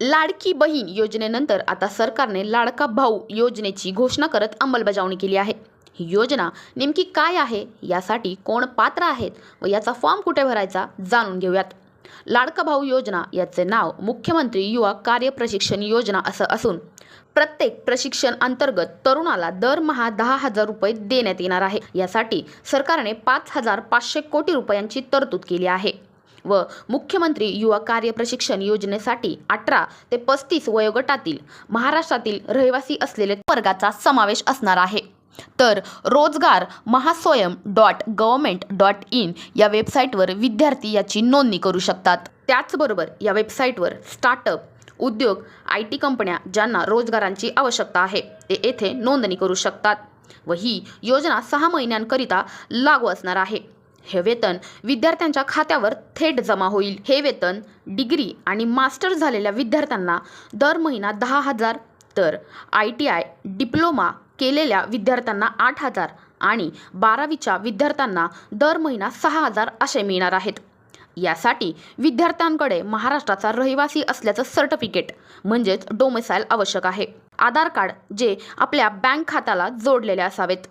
लाडकी बहीण योजनेनंतर आता सरकारने लाडका भाऊ योजनेची घोषणा करत अंमलबजावणी केली आहे. ही योजना नेमकी काय आहे? यासाठी कोण पात्र आहेत? व याचा फॉर्म कुठे भरायचा? जाणून घेऊयात. लाडका भाऊ योजना याचे नाव मुख्यमंत्री युवा कार्य प्रशिक्षण योजना असं असून प्रत्येक प्रशिक्षण अंतर्गत तरुणाला दरमहा दहा हजार रुपये देण्यात येणार आहे. यासाठी सरकारने पाच हजार पाचशे कोटी रुपयांची तरतूद केली आहे. व मुख्यमंत्री युवा कार्य प्रशिक्षण योजनेसाठी अठरा ते पस्तीस वयोगटातील महाराष्ट्रातील रहिवासी असलेले वर्गाचा समावेश असणार आहे. तर रोजगार Mahaswayam dot government dot in या वेबसाईटवर विद्यार्थी याची नोंदणी करू शकतात. त्याचबरोबर या वेबसाईटवर स्टार्टअप उद्योग आय टी कंपन्या ज्यांना रोजगारांची आवश्यकता आहे ते येथे नोंदणी करू शकतात व ही योजना सहा महिन्यांकरिता लागू असणार आहे. हे वेतन विद्यार्थ्यांच्या खात्यावर थेट जमा होईल. हे वेतन डिग्री आणि मास्टर झालेल्या विद्यार्थ्यांना दर महिना दहा हजार तर आय टी आय डिप्लोमा केलेल्या विद्यार्थ्यांना आठ हजार आणि बारावीच्या विद्यार्थ्यांना दर महिना सहा हजार असे मिळणार आहेत. यासाठी विद्यार्थ्यांकडे महाराष्ट्राचा रहिवासी असल्याचं सर्टिफिकेट म्हणजेच डोमिसाईल आवश्यक आहे. आधार कार्ड जे आपल्या बँक खात्याला जोडलेले असावेत.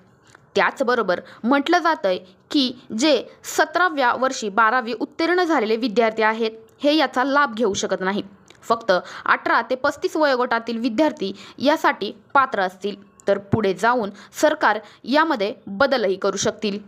त्याचबरोबर म्हटलं जातंय की जे सतराव्या वर्षी बारावी उत्तीर्ण झालेले विद्यार्थी आहेत हे याचा लाभ घेऊ शकत नाही फक्त अठरा ते पस्तीस वयोगटातील विद्यार्थी यासाठी पात्र असतील. तर पुढे जाऊन सरकार यामध्ये बदलही करू शकतील.